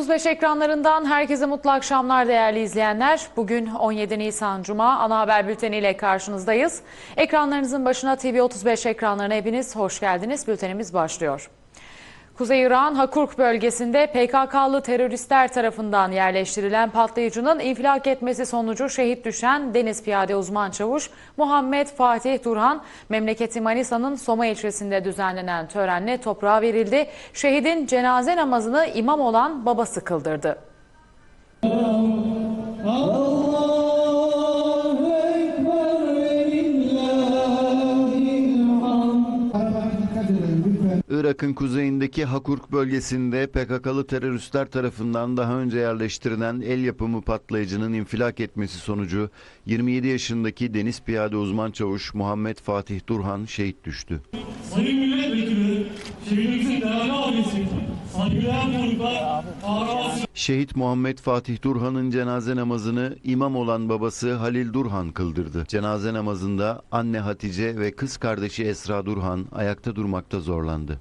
35 ekranlarından herkese mutlu akşamlar değerli izleyenler. Bugün 17 Nisan Cuma ana haber bülteni ile karşınızdayız. Ekranlarınızın başına TV35 ekranlarına hepiniz hoş geldiniz. Bültenimiz başlıyor. Kuzey İran Hakurk bölgesinde PKK'lı teröristler tarafından yerleştirilen patlayıcının infilak etmesi sonucu şehit düşen Deniz Piyade Uzman Çavuş Muhammed Fatih Durhan memleketi Manisa'nın Soma ilçesinde düzenlenen törenle toprağa verildi. Şehidin cenaze namazını imam olan babası kıldırdı. Irak'ın kuzeyindeki Hakurk bölgesinde PKK'lı teröristler tarafından daha önce yerleştirilen el yapımı patlayıcının infilak etmesi sonucu 27 yaşındaki deniz piyade uzman çavuş Muhammed Fatih Durhan şehit düştü. Sayın Şehit Muhammed Fatih Durhan'ın cenaze namazını imam olan babası Halil Durhan kıldırdı. Cenaze namazında anne Hatice ve kız kardeşi Esra Durhan ayakta durmakta zorlandı.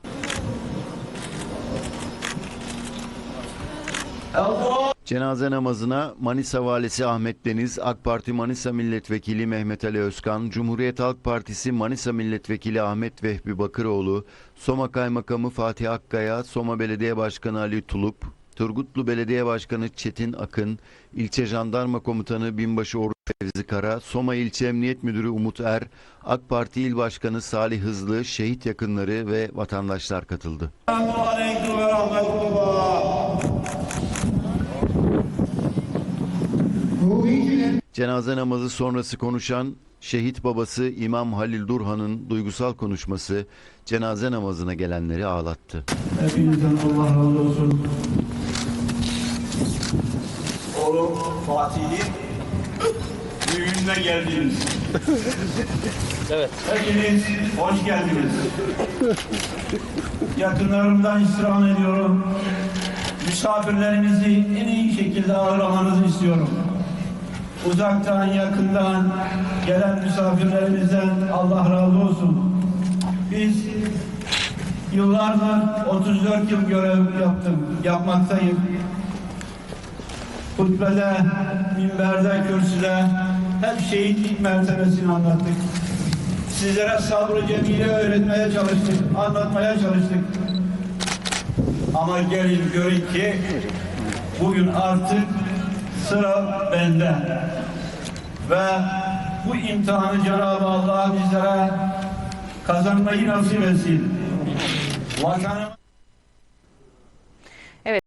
Cenaze namazına Manisa Valisi Ahmet Deniz, AK Parti Manisa Milletvekili Mehmet Ali Özkan, Cumhuriyet Halk Partisi Manisa Milletvekili Ahmet Vehbi Bakıroğlu, Soma Kaymakamı Fatih Akkaya, Soma Belediye Başkanı Ali Tulup, Turgutlu Belediye Başkanı Çetin Akın, İlçe Jandarma Komutanı Binbaşı Oruç Fevzi Kara, Soma İlçe Emniyet Müdürü Umut Er, AK Parti İl Başkanı Salih Hızlı, şehit yakınları ve vatandaşlar katıldı. Cenaze namazı sonrası konuşan şehit babası İmam Halil Durhan'ın duygusal konuşması cenaze namazına gelenleri ağlattı. Hepinizden Allah razı olsun. Oğlum Fatih'in düğününe geldiniz. evet. Hepiniz hoş geldiniz. Yakınlarımdan istirham ediyorum. Misafirlerinizi en iyi şekilde ağırlamanızı istiyorum. Uzaktan yakından gelen misafirlerimizden Allah razı olsun. Biz Yıllardır 34 yıl görev yaptım, yapmaktayım. Hutbede, minberde, kürsüde hep şehitlik mertebesini anlattık. Sizlere sabrı cemile öğretmeye çalıştık, anlatmaya çalıştık. Ama gelin görün ki bugün artık sıra bende. Ve bu imtihanı Cenab-ı Allah bizlere kazanmayı nasip etsin. Vatanım